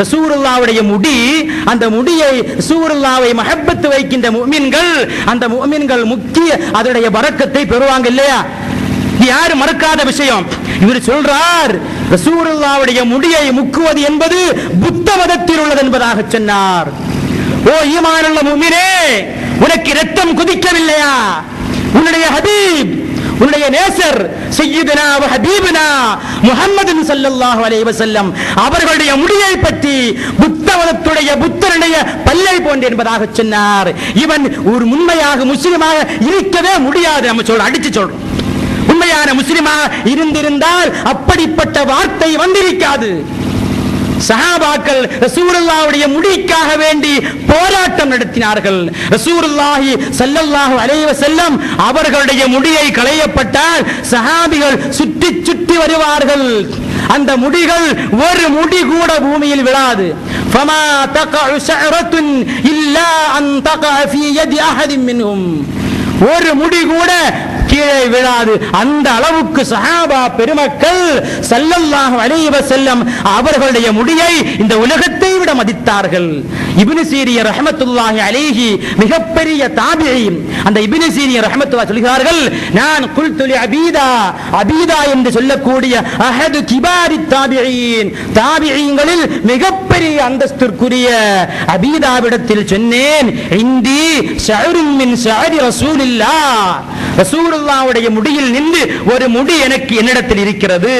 ரசூருல்லாவுடைய முடி அந்த முடியை ரசூருல்லாவை மஹப்பத்து வைக்கின்ற முஃமின்கள் அந்த முஃமின்கள் முக்கிய அதனுடைய வரக்கத்தை பெறுவாங்க இல்லையா? இது யாரு மறக்காத விஷயம். இவர் சொல்றார் ரசூருல்லாவுடைய முடியை முக்குவது என்பது புத்த மதத்தில் உள்ளது என்பதாக சொன்னார். ஓ ஈமானுள்ள முமினே உனக்கு ரத்தம் குதிக்கவில்லையா? உன்னுடைய ஹபீப் உன்னுடைய நேசர் செய்யுதுனா ஹபீபுனா முஹம்மது ஸல்லல்லாஹு அலைஹி அவர்களுடைய முடியை பற்றி புத்த மதத்துடைய புத்தருடைய பல்லை போன்று என்பதாக சொன்னார். இவன் ஒரு உண்மையாக முஸ்லிமாக இருக்கவே முடியாது. நம்ம சொல்ற அடிச்சு சொல்றோம். உண்மையான முஸ்லிமாக இருந்திருந்தால் அப்படிப்பட்ட வார்த்தை வந்திருக்காது. சஹாபாக்கள் ரசூலுல்லாஹ்வுடைய முடிக்காக வேண்டி போராட்டம் நடத்தினார்கள். ரசூலுல்லாஹி ஸல்லல்லாஹு அலைஹி வஸல்லம் அவர்களுடைய முடியை களையப்பட்டால் சஹாபிகள் சுற்றி சுற்றி வருவார்கள். அந்த முடிகள் ஒரு முடி கூட பூமியில் விழாது. ஃபமா தகஉ ஷஅரத்துன் இல்லா அன் தகஅ ஃபீ யதி அஹதின் மின்ஹும். ஒரு முடி கூட கீழே விழாது. அந்த அளவுக்கு சஹாபா பெருமக்கள் செல்லல்லாக அலைஹி செல்லம் அவர்களுடைய முடியை இந்த உலகத்தை அளவிட மதித்தார்கள். இப்னு சீரிய ரஹ்மத்துல்லாஹி அலைஹி மிகப்பெரிய தாபிஈ அந்த இப்னு சீரிய ரஹ்மத்துல்லாஹி சொல்கிறார்கள் நான் குல்து லி அபீதா. அபீதா என்று சொல்லக்கூடிய அஹது கிபாரி தாபியின். தாபியங்களில் மிகப்பெரிய அந்தஸ்திற்குரிய அபீதாவிடத்தில் சொன்னேன் இந்தி சஹருமின் சஹரி ரசூலில்லா ரசூலுல்லாவுடைய முடியில் நின்று ஒரு முடி எனக்கு என்னிடத்தில் இருக்கிறது.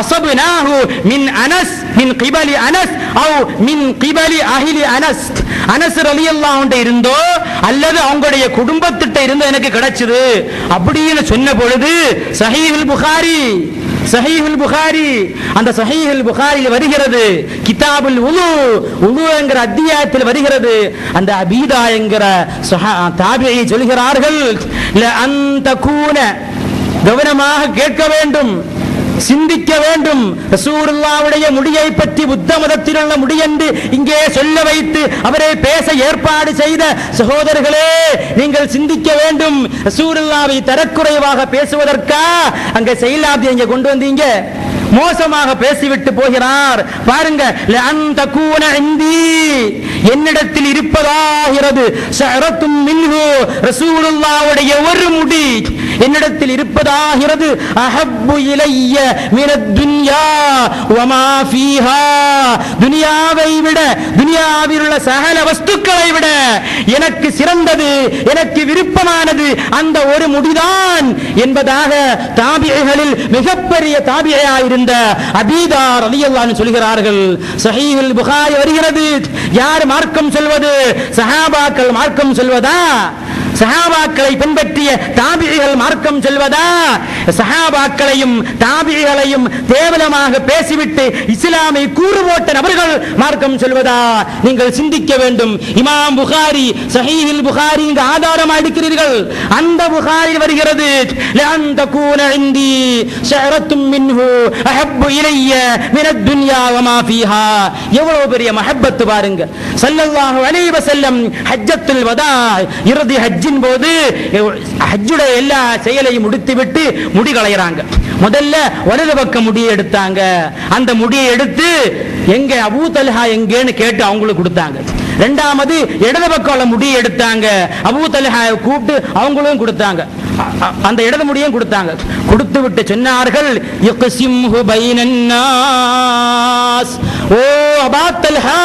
அசபுனாஹு மின் அனஸ் மின் கிபலி அனஸ் அவ் மின் கிபலி அஹிலி அனஸ். அனஸ் ரலியல்லாஹு இருந்தோ அல்லது அவங்களுடைய குடும்பத்திட்ட இருந்தோ எனக்கு கிடைச்சது. அப்படின்னு சொன்ன பொழுது சஹீஹுல் புகாரி சஹீஹுல் புகாரி அந்த சஹீஹுல் புகாரியில் வருகிறது. கிதாபுல் உலு உலு என்கிற அத்தியாயத்தில் வருகிறது. அந்த அபீதா என்கிற தாபியை சொல்கிறார்கள் அந்த கூன கவனமாக கேட்க வேண்டும் சிந்திக்க வேண்டும். ரசூருல்லாவுடைய முடியை பற்றி புத்த மதத்தில் உள்ள முடி என்று இங்கே சொல்ல வைத்து அவரை பேச ஏற்பாடு செய்த சகோதரர்களே நீ நீங்கள் சிந்திக்க வேண்டும். ரசூலுல்லாவை தரக்குறைவாக பேசுவதற்கா? அங்க செயலாப்தி இங்க கொண்டு வந்தீங்க. மோசமாக பேசிவிட்டு போகிறார். பாருங்க இந்தி. என்னிடத்தில் இருப்பதாகிறது. மின்ஹு ஒரு முடி. என்னிடத்தில் இருப்பதாகிறது. அஹப்பு இலைய மினத் துன்யா வமா ஃபீஹா. துனியாவை விட துனியாவில் உள்ள சகல வஸ்துக்களை விட எனக்கு சிறந்தது எனக்கு விருப்பமானது அந்த ஒரு முடிதான் என்பதாக தாபியைகளில் மிகப்பெரிய தாபியையா இருந்த அபீதா ரலியல்லாஹு சொல்கிறார்கள். சஹீவில் புகாரி வருகிறது. யார் மார்க்கம் சொல்வது? சஹாபாக்கள் மார்க்கம் சொல்வதா? சஹாபாக்களை பின்பற்றிய தாபிகள் மார்க்கம் சொல்வதா? சஹாபாக்களையும் தாபிகளையும் கேவலமாக பேசிவிட்டு இஸ்லாமை கூறு போட்ட நபர்கள் மார்க்கம் சொல்வதா? நீங்கள் சிந்திக்க வேண்டும். இமாம் புகாரி சஹீஹில் புகாரி இங்கு ஆதாரம் அடிக்கிறீர்கள் அந்த புகாரி வருகிறது அந்த தகூன இந்தி ஷஅரத்தும் மின்ஹு அஹப்பு இலைய மினத் துன்யா வமா ஃபீஹா. எவ்வளவு பெரிய மஹப்பத்து பாருங்க. சல்லல்லாஹு அலைஹி வஸல்லம் ஹஜ்ஜத்துல் வதா இறுதி ஹஜ்ஜின் போது ஹஜ்ஜுடைய எல்லா செயலையும் முடித்துவிட்டு முடி களையிறாங்க. முதல்ல வலது பக்கம் முடியை எடுத்தாங்க. அந்த முடியை எடுத்து எங்க அபூ தல்ஹா எங்கேன்னு கேட்டு அவங்களுக்கு கொடுத்தாங்க. ரெண்டாவது இடது பக்கம் உள்ள எடுத்தாங்க. அபூ தலஹா கூப்பிட்டு அவங்களும் கொடுத்தாங்க. அ- அந்த இடது முடியும் கொடுத்தாங்க. கொடுத்து விட்டு சொன்னார்கள் யக்ஸிம்ஹு பைனன் ஓ அபா தல்ஹா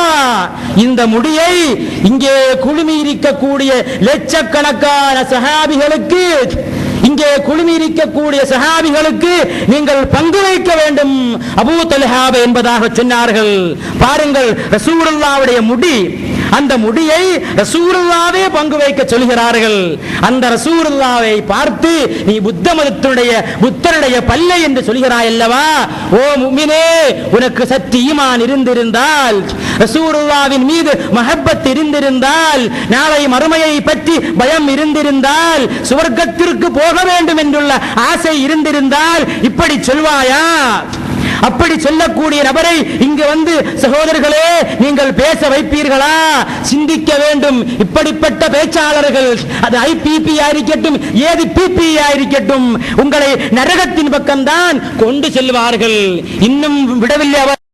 இந்த முடியை இங்கே குழுமி இருக்கக்கூடிய லட்சக்கணக்கான சஹாபிகளுக்கு இங்கே குழுமி இருக்கக்கூடிய சஹாபிகளுக்கு நீங்கள் பங்கு வைக்க வேண்டும். அபூ தல்ஹாப என்பதாக சொன்னார்கள். பாருங்கள் ரசூலுல்லாவுடைய முடி அந்த முடியை ரசூருல்லாவே பங்கு வைக்க சொல்கிறார்கள். அந்த ரசூலுல்லாவை பார்த்து நீ புத்த மதத்தினுடைய புத்தருடைய பல்லை என்று சொல்கிறாய் அல்லவா? ஓ முமினே உனக்கு சக்தி ஈமான் இருந்திருந்தால் ரசூலுல்லாவின் மீது மஹப்பத் இருந்திருந்தால் நாளை மறுமையை பற்றி பயம் இருந்திருந்தால் சுவர்க்கத்திற்கு போக வேண்டும் என்றுள்ள ஆசை இருந்திருந்தால் இப்படி சொல்வாயா? அப்படி சொல்லக்கூடிய நபரை இங்கு வந்து சகோதரர்களே நீங்கள் பேச வைப்பீர்களா? சிந்திக்க வேண்டும். இப்படிப்பட்ட பேச்சாளர்கள் அது ஐபிபி இருக்கட்டும் ஏது பிபி இருக்கட்டும் உங்களை நரகத்தின் பக்கம்தான் கொண்டு செல்வார்கள் இன்னும் விடவில்லை அவர்.